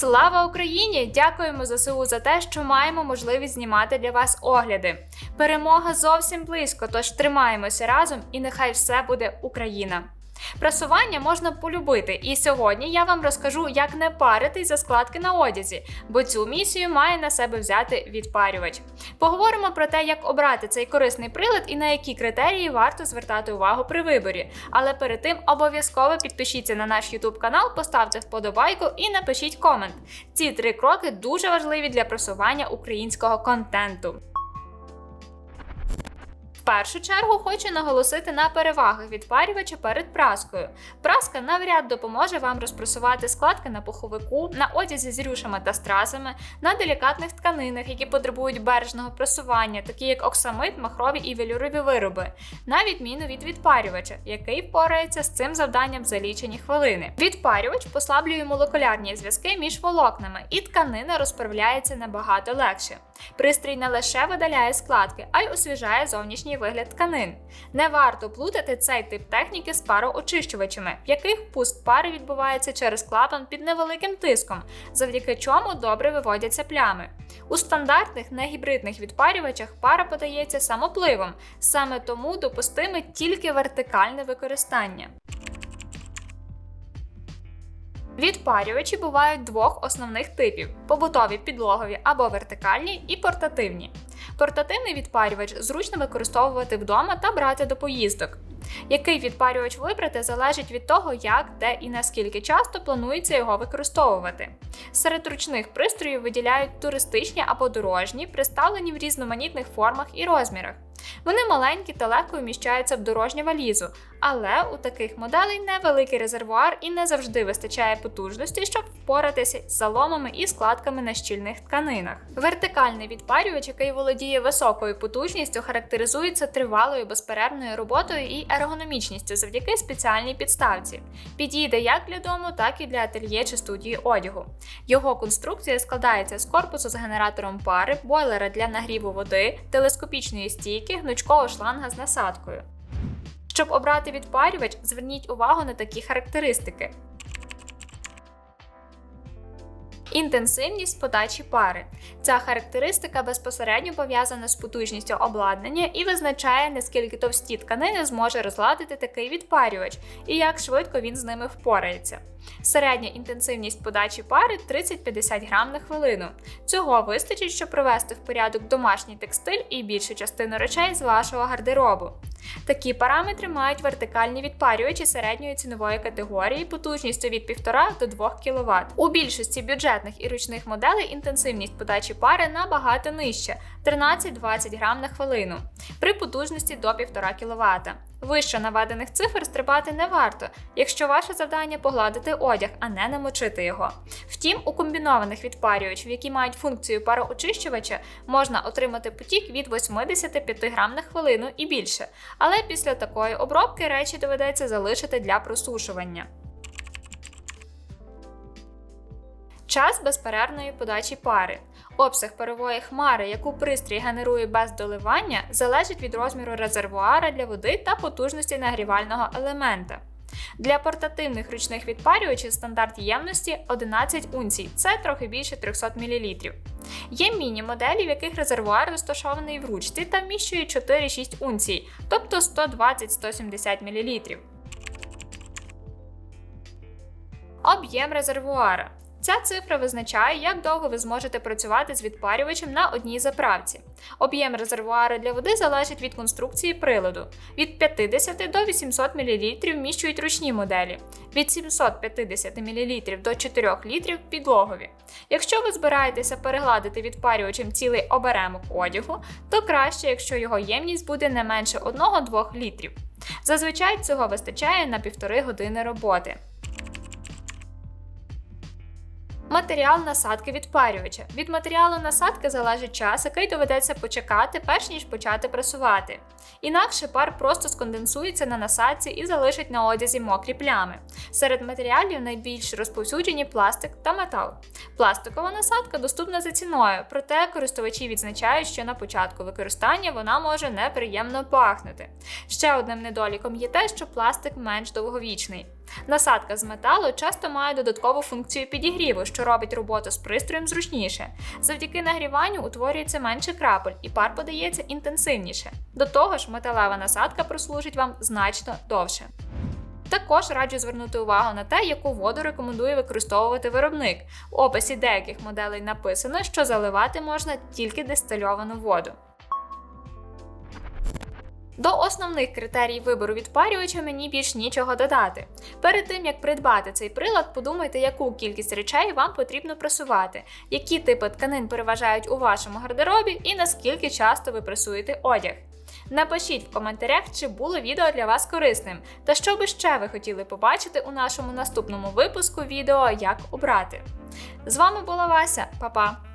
Слава Україні! Дякуємо ЗСУ за те, що маємо можливість знімати для вас огляди. Перемога зовсім близько, тож тримаємося разом і нехай все буде Україна. Прасування можна полюбити, і сьогодні я вам розкажу, як не паритись за складки на одязі, бо цю місію має на себе взяти відпарювач. Поговоримо про те, як обрати цей корисний прилад і на які критерії варто звертати увагу при виборі. Але перед тим обов'язково підпишіться на наш YouTube канал, поставте вподобайку і напишіть комент. Ці три кроки дуже важливі для просування українського контенту. Першу чергу хочу наголосити на перевагах відпарювача перед праскою. Праска навряд допоможе вам розпресувати складки на пуховику, на одязі з рюшами та стразами, на делікатних тканинах, які потребують бережного пресування, такі як оксамит, махрові і велюрові вироби, на відміну від відпарювача, який впорається з цим завданням за лічені хвилини. Відпарювач послаблює молекулярні зв'язки між волокнами, і тканина розправляється набагато легше. Пристрій не лише видаляє складки, а й освіжає зовнішній вигляд тканин. Не варто плутати цей тип техніки з пароочищувачами, в яких пуск пари відбувається через клапан під невеликим тиском, завдяки чому добре виводяться плями. У стандартних негібридних відпарювачах пара подається самопливом, саме тому допустиме тільки вертикальне використання. Відпарювачі бувають двох основних типів: побутові підлогові або вертикальні і портативні. Портативний відпарювач зручно використовувати вдома та брати до поїздок. Який відпарювач вибрати залежить від того, як, де і наскільки часто планується його використовувати. Серед ручних пристроїв виділяють туристичні або дорожні, представлені в різноманітних формах і розмірах. Вони маленькі та легко вміщаються в дорожню валізу, але у таких моделей невеликий резервуар і не завжди вистачає потужності, щоб впоратися з заломами і складками на щільних тканинах. Вертикальний відпарювач, який володіє високою потужністю, характеризується тривалою безперервною роботою і ергономічністю завдяки спеціальній підставці. Підійде як для дому, так і для ательє чи студії одягу. Його конструкція складається з корпусу з генератором пари, бойлера для нагріву води, телескопічної стійки, гнучкого шланга з насадкою. Щоб обрати відпарювач, зверніть увагу на такі характеристики. Інтенсивність подачі пари. Ця характеристика безпосередньо пов'язана з потужністю обладнання і визначає, наскільки товсті тканини зможе розладити такий відпарювач і як швидко він з ними впорається. Середня інтенсивність подачі пари 30-50 грам на хвилину. Цього вистачить, щоб привести в порядок домашній текстиль і більшу частину речей з вашого гардеробу. Такі параметри мають вертикальні відпарювачі середньої цінової категорії потужністю від 1,5 до 2 кВт. У більшості бюджетних і ручних моделей інтенсивність подачі пари набагато нижча 13-20 грам на хвилину при потужності до 1,5 кВт. Вище наведених цифр стрибати не варто, якщо ваше завдання погладити одяг, а не намочити його. Втім, у комбінованих відпарювачів, які мають функцію пароочищувача, можна отримати потік від 85 грам на хвилину і більше, але після такої обробки речі доведеться залишити для просушування. Час безперервної подачі пари. Обсяг парової хмари, яку пристрій генерує без доливання, залежить від розміру резервуара для води та потужності нагрівального елемента. Для портативних ручних відпарювачів стандарт ємності 11 унцій, це трохи більше 300 мл. Є міні-моделі, в яких резервуар розташований в ручці та вміщує 4-6 унцій, тобто 120-170 мл. Об'єм резервуара. Ця цифра визначає, як довго ви зможете працювати з відпарювачем на одній заправці. Об'єм резервуара для води залежить від конструкції приладу. Від 50 до 800 мл вміщують ручні моделі, від 750 мл до 4 літрів підлогові. Якщо ви збираєтеся перегладити відпарювачем цілий оберемок одягу, то краще, якщо його ємність буде не менше 1-2 літрів. Зазвичай цього вистачає на півтори години роботи. Матеріал насадки відпарювача. Від матеріалу насадки залежить час, який доведеться почекати, перш ніж почати пресувати. Інакше пар просто сконденсується на насадці і залишить на одязі мокрі плями. Серед матеріалів найбільш розповсюджені пластик та метал. Пластикова насадка доступна за ціною, проте користувачі відзначають, що на початку використання вона може неприємно пахнути. Ще одним недоліком є те, що пластик менш довговічний. Насадка з металу часто має додаткову функцію підігріву, що робить роботу з пристроєм зручніше. Завдяки нагріванню утворюється менше крапель і пар подається інтенсивніше. До того ж, металева насадка прослужить вам значно довше. Також раджу звернути увагу на те, яку воду рекомендує використовувати виробник. В описі деяких моделей написано, що заливати можна тільки дистильовану воду. До основних критерій вибору відпарювача мені більш нічого додати. Перед тим як придбати цей прилад, подумайте, яку кількість речей вам потрібно пресувати, які типи тканин переважають у вашому гардеробі і наскільки часто ви пресуєте одяг. Напишіть в коментарях, чи було відео для вас корисним, та що би ще ви хотіли побачити у нашому наступному випуску відео Як обрати. З вами була Вася, Па-па!